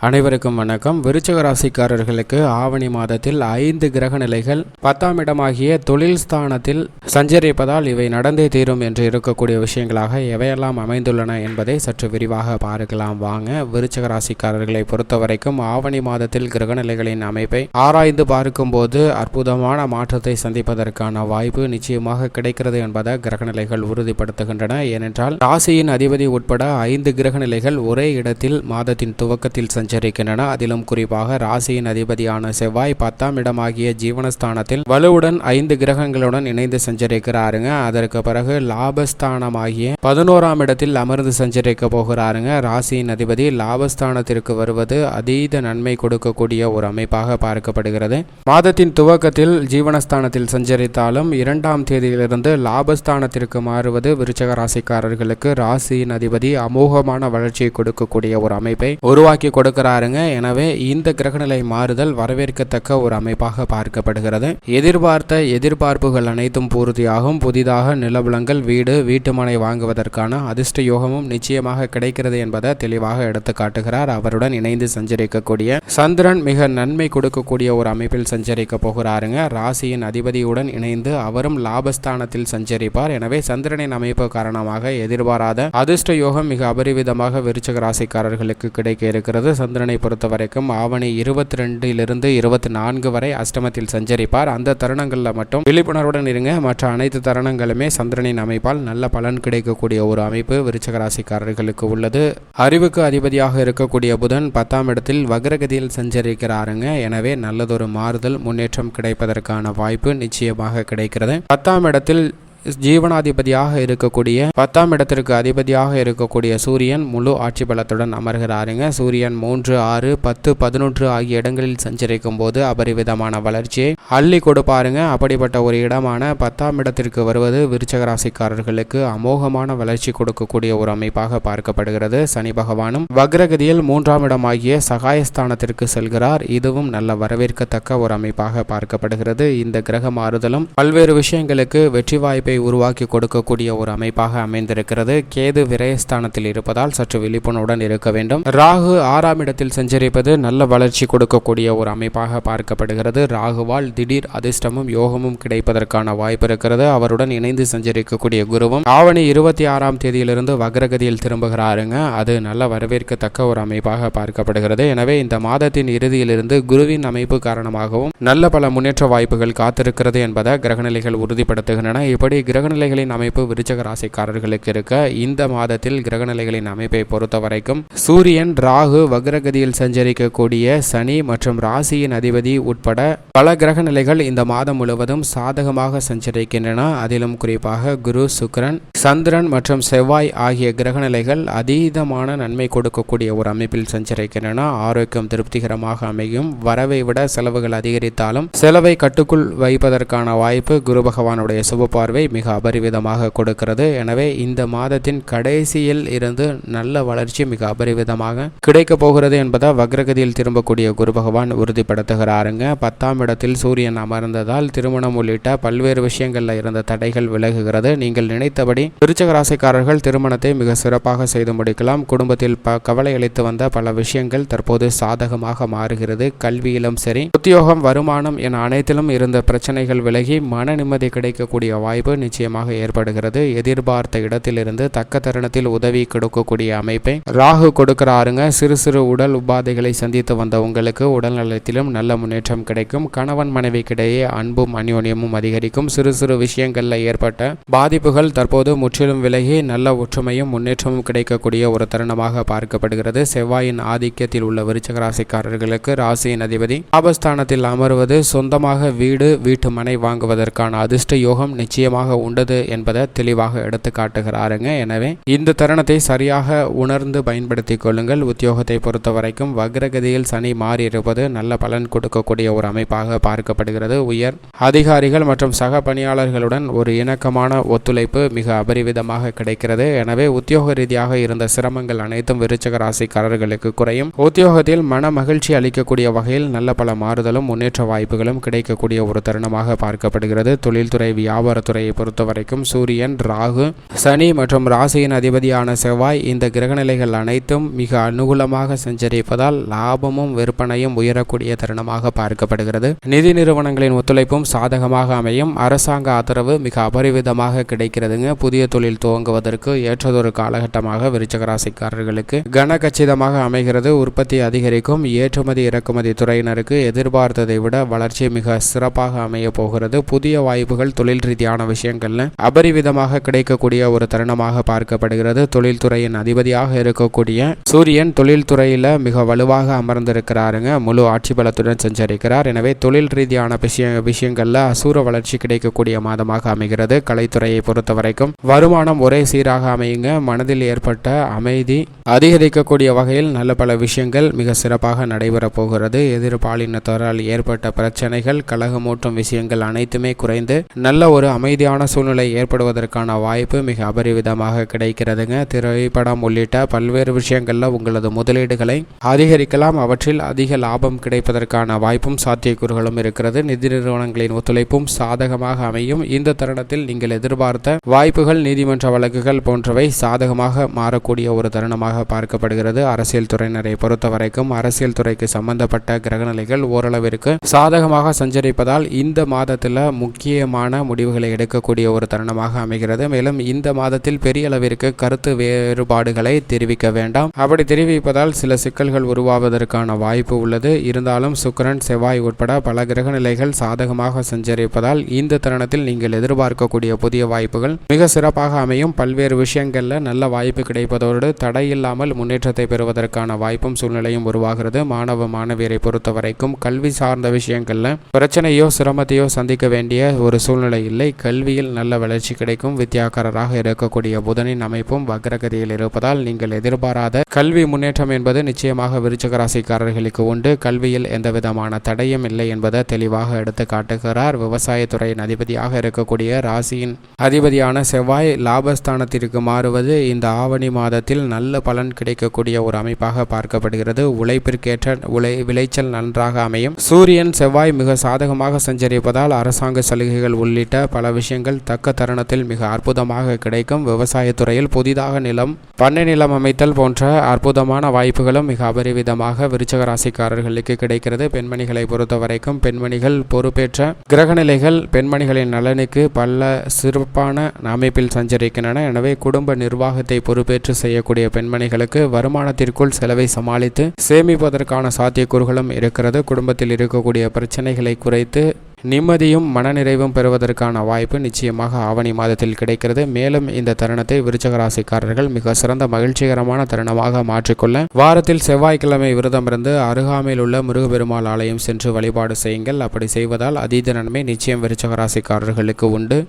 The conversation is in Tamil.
அனைவருக்கும் வணக்கம். விருச்சக ராசிக்காரர்களுக்கு ஆவணி மாதத்தில் ஐந்து கிரக நிலைகள். பத்தாம் இடமாகிய தொழில் ஸ்தானத்தில் சஞ்சரிப்பதால் இவை நடந்தே தீரும் என்று இருக்கக்கூடிய விஷயங்களாக எவையெல்லாம் அமைந்துள்ளன என்பதை சற்று விரிவாக பார்க்கலாம். வாங்க விருச்சக ராசிக்காரர்களை பொறுத்தவரைக்கும் ஆவணி மாதத்தில் கிரகநிலைகளின் அமைப்பை ஆராய்ந்து பார்க்கும்போது அற்புதமான மாற்றத்தை சந்திப்பதற்கான வாய்ப்பு நிச்சயமாக கிடைக்கிறது என்பதை கிரகநிலைகள் உறுதிப்படுத்துகின்றன. ஏனென்றால் ராசியின் அதிபதி உட்பட ஐந்து கிரகநிலைகள் ஒரே இடத்தில் மாதத்தின் துவக்கத்தில் சஞ்சரிக்கின்றன அதிலும் குறிப்பாக ராசியின் அதிபதியான செவ்வாய் பத்தாம் இடமாகிய ஜீவனஸ்தானத்தில் வலுவுடன் ஐந்து கிரகங்களுடன் இணைந்து சஞ்சரிக்கிறாருங்க. அதற்கு பிறகு லாபஸ்தானமாகிய பதினோராம் இடத்தில் அமர்ந்து சஞ்சரிக்க போகிறாருங்க. ராசியின் அதிபதி லாபஸ்தானத்திற்கு வருவது அதீத நன்மை கொடுக்கக்கூடிய ஒரு அமைப்பாக பார்க்கப்படுகிறது. மாதத்தின் துவக்கத்தில் ஜீவனஸ்தானத்தில் சஞ்சரித்தாலும் இரண்டாம் தேதியிலிருந்து லாபஸ்தானத்திற்கு மாறுவது விருச்சக ராசிக்காரர்களுக்கு ராசியின் அதிபதி அமோகமான வளர்ச்சியை கொடுக்கக்கூடிய ஒரு அமைப்பை உருவாக்கி கொடுக்க கொடுக்கிறாருங்க எனவே இந்த கிரகநிலை மாறுதல் வரவேற்கத்தக்க ஒரு அமைப்பாக பார்க்கப்படுகிறது. எதிர்பார்த்த எதிர்பார்ப்புகள் அனைத்தும் பூர்த்தியாகும். புதிதாக நிலபுலங்கள் வீடு வீட்டுமனை வாங்குவதற்கான அதிர்ஷ்ட யோகமும் நிச்சயமாக கிடைக்கிறது என்பதை தெளிவாக எடுத்து காட்டுகிறார். அவருடன் இணைந்து சஞ்சரிக்கக்கூடிய சந்திரன் மிக நன்மை கொடுக்கக்கூடிய ஒரு அமைப்பில் சஞ்சரிக்க போகிறாருங்க. ராசியின் அதிபதியுடன் இணைந்து அவரும் லாபஸ்தானத்தில் சஞ்சரிப்பார். எனவே சந்திரனின் அமைப்பு காரணமாக எதிர்பாராத அதிர்ஷ்ட யோகம் மிக அபரிவிதமாக விருச்சக ராசிக்காரர்களுக்கு கிடைக்க இருக்கிறது. சந்திரனை பொறுத்த வரைக்கும் ஆவணி இருபத்தி ரெண்டிலிருந்து இருபத்தி நான்கு வரை அஷ்டமத்தில் சஞ்சரிப்பார். அந்த தருணங்களில் மட்டும் விழிப்புணர்வுடன் இருங்க. மற்ற அனைத்து தருணங்களுமே சந்திரனின் அமைப்பால் நல்ல பலன் கிடைக்கக்கூடிய ஒரு அமைப்பு விருச்சக ராசிக்காரர்களுக்கு உள்ளது. அறிவுக்கு அதிபதியாக இருக்கக்கூடிய புதன் பத்தாம் இடத்தில் வக்ரகதியில் சஞ்சரிக்கிறாருங்க. எனவே நல்லதொரு மாறுதல் முன்னேற்றம் கிடைப்பதற்கான வாய்ப்பு நிச்சயமாக கிடைக்கிறது. பத்தாம் இடத்தில் ஜீவனாதிபதியாக இருக்கக்கூடிய பத்தாம் இடத்திற்கு அதிபதியாக இருக்கக்கூடிய சூரியன் முழு ஆட்சி பலத்துடன் அமர்கிறாருங்க. சூரியன் மூன்று ஆறு பத்து பதினொன்று ஆகிய இடங்களில் சஞ்சரிக்கும் போது அபரிவிதமான வளர்ச்சியை அள்ளி கொடுப்பாருங்க. அப்படிப்பட்ட ஒரு இடமான பத்தாம் இடத்திற்கு வருவது விருச்சக ராசிக்காரர்களுக்கு அமோகமான வளர்ச்சி கொடுக்கக்கூடிய ஒரு அமைப்பாக பார்க்கப்படுகிறது. சனி பகவானும் வக்ரகதியில் மூன்றாம் இடமாகிய சகாயஸ்தானத்திற்கு செல்கிறார். இதுவும் நல்ல வரவேற்கத்தக்க ஒரு அமைப்பாக பார்க்கப்படுகிறது. இந்த கிரக மாறுதலும் பல்வேறு விஷயங்களுக்கு வெற்றி வாய்ப்பை உருவாக்கி கொடுக்கக்கூடிய ஒரு அமைப்பாக அமைந்திருக்கிறது. கேது விரயஸ்தானத்தில் இருப்பதால் சற்று விழிப்புணர்வுடன் இருக்க வேண்டும். ராகு ஆறாம் இடத்தில் சஞ்சரிப்பது நல்ல வளர்ச்சி கொடுக்கக்கூடிய ஒரு அமைப்பாக பார்க்கப்படுகிறது. ராகுவால் திடீர் அதிர்ஷ்டமும் யோகமும் கிடைப்பதற்கான வாய்ப்பு இருக்கிறது. அவருடன் இணைந்து சஞ்சரிக்கக்கூடிய குருவும் ஆவணி இருபத்தி ஆறாம் தேதியிலிருந்து வக்ரகதியில் திரும்புகிறாருங்க. அது நல்ல வரவேற்கத்தக்க ஒரு அமைப்பாக பார்க்கப்படுகிறது. எனவே இந்த மாதத்தின் இறுதியிலிருந்து குருவின் அமைப்பு காரணமாகவும் நல்ல பல முன்னேற்ற வாய்ப்புகள் காத்திருக்கிறது என்பதை கிரகநிலைகள் உறுதிப்படுத்துகின்றன. இப்படி கிரகநிலைகளின் அமைப்பு விருச்சக ராசிக்காரர்களுக்கு இருக்க இந்த மாதத்தில் கிரகநிலைகளின் அமைப்பை பொறுத்த வரைக்கும் சூரியன் ராகு வக்ரகதியில் சஞ்சரிக்கக்கூடிய சனி மற்றும் ராசியின் அதிபதி உட்பட பல கிரகநிலைகள் இந்த மாதம் முழுவதும் சாதகமாக சஞ்சரிக்கின்றன. அதிலும் குறிப்பாக குரு சுக்ரன் சந்திரன் மற்றும் செவ்வாய் ஆகிய கிரகநிலைகள் அதீதமான நன்மை கொடுக்கக்கூடிய ஒரு அமைப்பில் சஞ்சரிக்கின்றன. ஆரோக்கியம் திருப்திகரமாக அமையும். வரவை விட செலவுகள் அதிகரித்தாலும் செலவை கட்டுக்குள் வைப்பதற்கான வாய்ப்பு குரு பகவானுடைய சுப பார்வை மிக அபரிவிதமாக கொடுக்கிறது. எனவே இந்த மாதத்தின் கடைசியில் இருந்து நல்ல வளர்ச்சி மிக அபரிவிதமாக கிடைக்கப் போகிறது என்பதை வக்ரகதியில் திரும்பக்கூடிய குரு பகவான் உறுதிப்படுத்துகிறாருங்க. பத்தாம் இடத்தில் சூரியன் அமர்ந்ததால் திருமணம் உள்ளிட்ட பல்வேறு விஷயங்களில் இருந்த தடைகள் விலகுகிறது. நீங்கள் நினைத்தபடி விருச்சக ராசிக்காரர்கள் திருமணத்தை மிக சிறப்பாக செய்து முடிக்கலாம். குடும்பத்தில் ப கவலை அளித்து வந்த பல விஷயங்கள் தற்போது சாதகமாக மாறுகிறது. கல்வியிலும் சரி உத்தியோகம் வருமானம் என அனைத்திலும் இருந்த பிரச்சனைகள் விலகி மன நிம்மதி கிடைக்கக்கூடிய வாய்ப்பு நிச்சயமாக ஏற்படுகிறது. எதிர்பார்த்த இடத்திலிருந்து தக்க தருணத்தில் உதவி கொடுக்கக்கூடிய அமைப்பை ராகு கொடுக்கிறாருங்க. சிறு சிறு உடல் உபாதைகளை சந்தித்து வந்த உங்களுக்கு உடல் நலத்திலும் நல்ல முன்னேற்றம் கிடைக்கும். கணவன் மனைவிக்கிடையே அன்பும் அந்யோன்யமும் அதிகரிக்கும். சிறு சிறு விஷயங்களில் ஏற்பட்ட பாதிப்புகள் தற்போது முற்றிலும் விலகி நல்ல ஒற்றுமையும் முன்னேற்றமும் கிடைக்கக்கூடிய ஒரு தருணமாக பார்க்கப்படுகிறது. செவ்வாயின் ஆதிக்கத்தில் உள்ள விருச்சக ராசிக்காரர்களுக்கு ராசியின் அதிபதி ஆபஸ்தானத்தில் அமர்வது சொந்தமாக வீடு வீட்டு மனை வாங்குவதற்கான அதிர்ஷ்ட யோகம் நிச்சயமாக உண்டது என்பதை தெளிவாக எடுத்து காட்டுகிறாருங்க. எனவே இந்த தருணத்தை சரியாக உணர்ந்து பயன்படுத்திக் கொள்ளுங்கள். உத்தியோகத்தை பொறுத்த வரைக்கும் வக்ரகதியில் சனி மாறி இருப்பது நல்ல பலன் கொடுக்கக்கூடிய ஒரு அமைப்பாக பார்க்கப்படுகிறது. உயர் அதிகாரிகள் மற்றும் சக பணியாளர்களுடன் ஒரு இணக்கமான ஒத்துழைப்பு மிக அபரிவிதமாக கிடைக்கிறது. எனவே உத்தியோக ரீதியாக இருந்த சிரமங்கள் அனைத்தும் விருச்சக ராசிக்காரர்களுக்கு குறையும். உத்தியோகத்தில் மன மகிழ்ச்சி அளிக்கக்கூடிய வகையில் நல்ல பல மாறுதலும் முன்னேற்ற வாய்ப்புகளும் கிடைக்கக்கூடிய ஒரு தருணமாக பார்க்கப்படுகிறது. தொழில்துறை வியாபாரத்துறையை பொறுத்தவரைக்கும் சூரியன் ராகு சனி மற்றும் ராசியின் அதிபதியான செவ்வாய் இந்த கிரகநிலைகள் அனைத்தும் மிக அனுகூலமாக சஞ்சரிப்பதால் லாபமும் விற்பனையும் உயரக்கூடிய தருணமாக பார்க்கப்படுகிறது. நிதி நிறுவனங்களின் ஒத்துழைப்பும் சாதகமாக அமையும். அரசாங்க ஆதரவு மிக அபரிவிதமாக கிடைக்கிறதுங்க. புதிய புதிய தொழில் துவங்குவதற்கு ஏற்றதொரு காலகட்டமாக விருச்சக ராசிக்காரர்களுக்கு கன கச்சிதமாக அமைகிறது. உற்பத்தி அதிகரிக்கும். ஏற்றுமதி இறக்குமதி துறையினருக்கு எதிர்பார்த்ததை விட வளர்ச்சி மிக சிறப்பாக அமைய போகிறது. புதிய வாய்ப்புகள் தொழில் ரீதியான விஷயங்கள்ல அபரிவிதமாக கிடைக்கக்கூடிய ஒரு தருணமாக பார்க்கப்படுகிறது. தொழில்துறையின் அதிபதியாக இருக்கக்கூடிய சூரியன் தொழில்துறையில மிக வலுவாக அமர்ந்திருக்கிறாருங்க. முழு ஆட்சி பலத்துடன் சஞ்சரிக்கிறார். எனவே தொழில் ரீதியான விஷய விஷயங்கள்ல அசூர வளர்ச்சி கிடைக்கக்கூடிய மாதமாக அமைகிறது. கலைத்துறையை பொறுத்த வரைக்கும் வருமானம் ஒரே சீராக அமையுங்க. மனதில் ஏற்பட்ட அமைதி அதிகரிக்கக்கூடிய வகையில் நல்ல பல விஷயங்கள் மிக சிறப்பாக நடைபெறப் போகிறது. எதிர்பாலினத்தாரால் ஏற்பட்ட பிரச்சனைகள் கழகமூட்டும் விஷயங்கள் அனைத்துமே குறைந்து நல்ல ஒரு அமைதியான சூழ்நிலை ஏற்படுவதற்கான வாய்ப்பு மிக அபரிவிதமாக கிடைக்கிறதுங்க. திரைப்படம் உள்ளிட்ட பல்வேறு விஷயங்கள்ல உங்களது முதலீடுகளை அதிகரிக்கலாம். அவற்றில் அதிக லாபம் கிடைப்பதற்கான வாய்ப்பும் சாத்தியக்கூறுகளும் இருக்கிறது. நிதி நிறுவனங்களின் ஒத்துழைப்பும் சாதகமாக அமையும். இந்த தருணத்தில் நீங்கள் எதிர்பார்த்த வாய்ப்புகள் நீதிமன்ற வழக்குகள் போன்றவை சாதகமாக மாறக்கூடிய ஒரு தருணமாக பார்க்கப்படுகிறது. அரசியல் துறையினரை பொறுத்த வரைக்கும் அரசியல் துறைக்கு சம்பந்தப்பட்ட கிரகநிலைகள் ஓரளவிற்கு சாதகமாக சஞ்சரிப்பதால் இந்த மாதத்தில் முக்கியமான முடிவுகளை எடுக்கக்கூடிய ஒரு தருணமாக அமைகிறது. மேலும் இந்த மாதத்தில் பெரிய அளவிற்கு கருத்து வேறுபாடுகளை தெரிவிக்க வேண்டாம். அப்படி தெரிவிப்பதால் சில சிக்கல்கள் உருவாவதற்கான வாய்ப்பு உள்ளது. இருந்தாலும் சுக்கரன் செவ்வாய் உட்பட பல கிரக நிலைகள் சாதகமாக சஞ்சரிப்பதால் இந்த தருணத்தில் நீங்கள் எதிர்பார்க்கக்கூடிய புதிய வாய்ப்புகள் மிக சிறப்பாக அமையும். பல்வேறு விஷயங்களில் நல்ல வாய்ப்பு கிடைப்பதோடு தடையில்லாமல் முன்னேற்றத்தை பெறுவதற்கான வாய்ப்பும் சூழ்நிலையும் உருவாகிறது. மாணவ மாணவியரை பொறுத்த வரைக்கும் கல்வி சார்ந்த விஷயங்களில் பிரச்சனையோ சிரமத்தையோ சந்திக்க வேண்டிய ஒரு சூழ்நிலை இல்லை. கல்வியில் நல்ல வளர்ச்சி கிடைக்கும். வித்தியாக்காரராக இருக்கக்கூடிய புதனின் அமைப்பும் வக்ரகதியில் இருப்பதால் நீங்கள் எதிர்பாராத கல்வி முன்னேற்றம் என்பது நிச்சயமாக விருச்சக ராசிக்காரர்களுக்கு உண்டு. கல்வியில் எந்த விதமான தடையும் இல்லை என்பதை தெளிவாக எடுத்து காட்டுகிறார் விவசாயத்துறையின் அதிபதியாக இருக்கக்கூடிய ராசியின் அதிபதியான செவ்வாய் லாபஸ்தானத்திற்கு மாறுவது இந்த ஆவணி மாதத்தில் நல்ல பலன் கிடைக்கக்கூடிய ஒரு அமைப்பாக பார்க்கப்படுகிறது. உழைப்பிற்கேற்ற உழை விளைச்சல் நன்றாக அமையும். சூரியன் செவ்வாய் மிக சாதகமாக சஞ்சரிப்பதால் அரசாங்க சலுகைகள் உள்ளிட்ட பல விஷயங்கள் தக்க தருணத்தில் மிக அற்புதமாக கிடைக்கும். விவசாயத்துறையில் புதிதாக நிலம் பண்ணை நிலம் அமைத்தல் போன்ற அற்புதமான வாய்ப்புகளும் மிக அபரிவிதமாக விருச்சக ராசிக்காரர்களுக்கு கிடைக்கிறது. பெண்மணிகளை பொறுத்தவரைக்கும் பெண்மணிகள் பொறுப்பேற்ற கிரகநிலைகள் பெண்மணிகளின் நலனுக்கு பல சிறப்பான அமைப்பில் சஞ்சரிக்கின்றன. எனவே குடும்ப நிர்வாகத்தை பொறுப்பேற்று செய்யக்கூடிய பெண்மணிகளுக்கு வருமானத்திற்குள் செலவை சமாளித்து சேமிப்பதற்கான சாத்தியக்கூறுகளும் இருக்கிறது. குடும்பத்தில் இருக்கக்கூடிய பிரச்சனைகளை குறைத்து நிம்மதியும் மனநிறைவும் பெறுவதற்கான வாய்ப்பு நிச்சயமாக ஆவணி மாதத்தில் கிடைக்கிறது. மேலும் இந்த தருணத்தை விருச்சகராசிக்காரர்கள் மிக சிறந்த மகிழ்ச்சிகரமான தருணமாக மாற்றிக்கொள்ள வாரத்தில் செவ்வாய்க்கிழமை விரதம் இருந்து அருகாமையில் உள்ள முருகப்பெருமாள் ஆலயம் சென்று வழிபாடு செய்யுங்கள். அப்படி செய்வதால் அதீத நன்மை நிச்சயம் விருச்சகராசிக்காரர்களுக்கு உண்டு.